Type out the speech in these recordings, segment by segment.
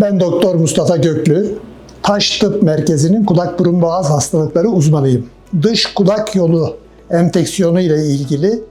Ben Doktor Mustafa Göklü. Taş Tıp Merkezi'nin kulak burun boğaz hastalıkları uzmanıyım. Dış kulak yolu enfeksiyonu ile ilgili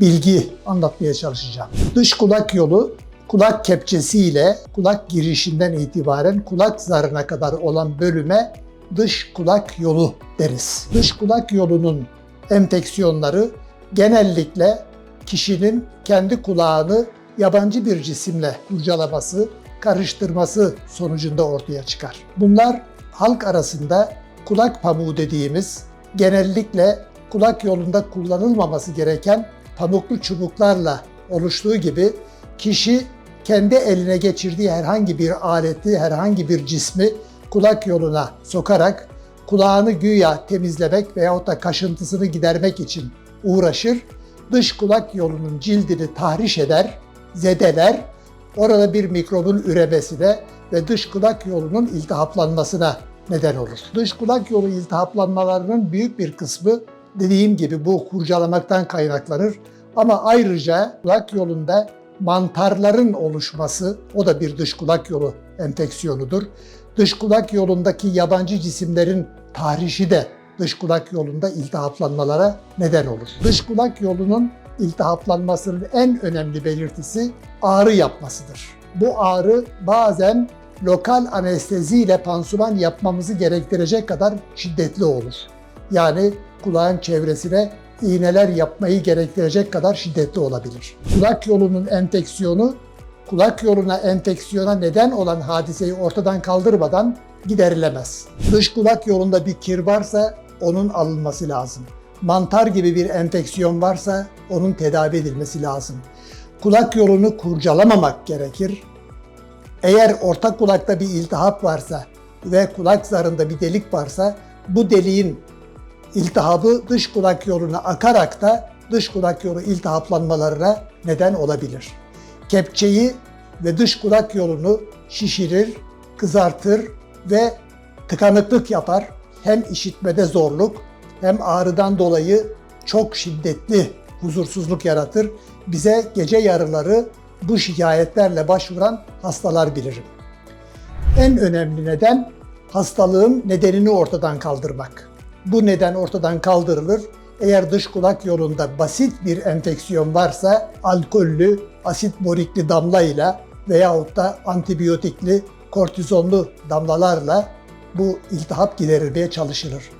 bilgi anlatmaya çalışacağım. Dış kulak yolu kulak kepçesi ile kulak girişinden itibaren kulak zarına kadar olan bölüme dış kulak yolu deriz. Dış kulak yolunun enfeksiyonları genellikle kişinin kendi kulağını yabancı bir cisimle kurcalaması, karıştırması sonucunda ortaya çıkar. Bunlar halk arasında kulak pamuğu dediğimiz genellikle kulak yolunda kullanılmaması gereken pamuklu çubuklarla oluştuğu gibi kişi kendi eline geçirdiği herhangi bir aleti, herhangi bir cismi kulak yoluna sokarak kulağını güya temizlemek veyahut da kaşıntısını gidermek için uğraşır. Dış kulak yolunun cildini tahriş eder, zedeler. Orada bir mikrobun üremesine ve dış kulak yolunun iltihaplanmasına neden olur. Dış kulak yolu iltihaplanmalarının büyük bir kısmı dediğim gibi bu kurcalamaktan kaynaklanır. Ama ayrıca kulak yolunda mantarların oluşması o da bir dış kulak yolu enfeksiyonudur. Dış kulak yolundaki yabancı cisimlerin tahrişi de dış kulak yolunda iltihaplanmalara neden olur. Dış kulak yolunun iltihaplanmasının en önemli belirtisi ağrı yapmasıdır. Bu ağrı bazen lokal anestezi ile pansuman yapmamızı gerektirecek kadar şiddetli olur. Yani kulağın çevresine iğneler yapmayı gerektirecek kadar şiddetli olabilir. Kulak yolunun enfeksiyonu, kulak yoluna enfeksiyona neden olan hadiseyi ortadan kaldırmadan giderilemez. Dış kulak yolunda bir kir varsa onun alınması lazım. Mantar gibi bir enfeksiyon varsa onun tedavi edilmesi lazım. Kulak yolunu kurcalamamak gerekir. Eğer orta kulakta bir iltihap varsa ve kulak zarında bir delik varsa bu deliğin iltihabı dış kulak yoluna akarak da dış kulak yolu iltihaplanmalarına neden olabilir. Kepçeyi ve dış kulak yolunu şişirir, kızartır ve tıkanıklık yapar. Hem işitmede zorluk hem ağrıdan dolayı çok şiddetli huzursuzluk yaratır. Bize gece yarıları bu şikayetlerle başvuran hastalar bilirim. En önemli neden hastalığın nedenini ortadan kaldırmak. Bu neden ortadan kaldırılır. Eğer dış kulak yolunda basit bir enfeksiyon varsa alkollü, asit borikli damlayla veyahut da antibiyotikli, kortizonlu damlalarla bu iltihap giderilmeye çalışılır.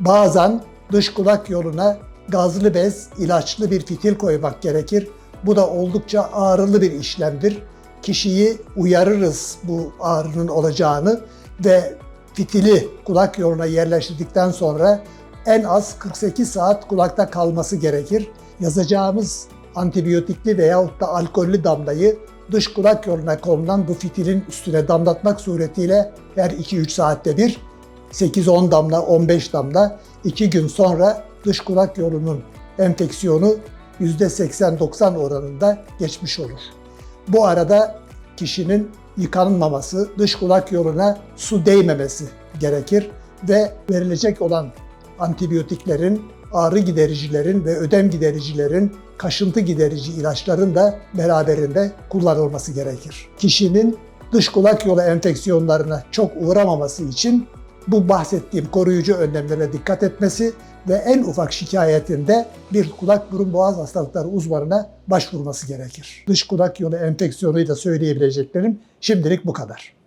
Bazen dış kulak yoluna gazlı bez, ilaçlı bir fitil koymak gerekir. Bu da oldukça ağrılı bir işlemdir. Kişiyi uyarırız bu ağrının olacağını ve fitili kulak yoluna yerleştirdikten sonra en az 48 saat kulakta kalması gerekir. Yazacağımız antibiyotikli veyahut da alkollü damlayı dış kulak yoluna konulan bu fitilin üstüne damlatmak suretiyle her 2-3 saatte bir 8-10 damla, 15 damla 2 gün sonra dış kulak yolunun enfeksiyonu %80-90 oranında geçmiş olur. Bu arada kişinin yıkanmaması, dış kulak yoluna su değmemesi gerekir ve verilecek olan antibiyotiklerin, ağrı gidericilerin ve ödem gidericilerin, kaşıntı giderici ilaçların da beraberinde kullanılması gerekir. Kişinin dış kulak yolu enfeksiyonlarına çok uğramaması için bu bahsettiğim koruyucu önlemlere dikkat etmesi ve en ufak şikayetinde bir kulak burun boğaz hastalıkları uzmanına başvurması gerekir. Dış kulak yolu enfeksiyonuyla söyleyebileceklerim şimdilik bu kadar.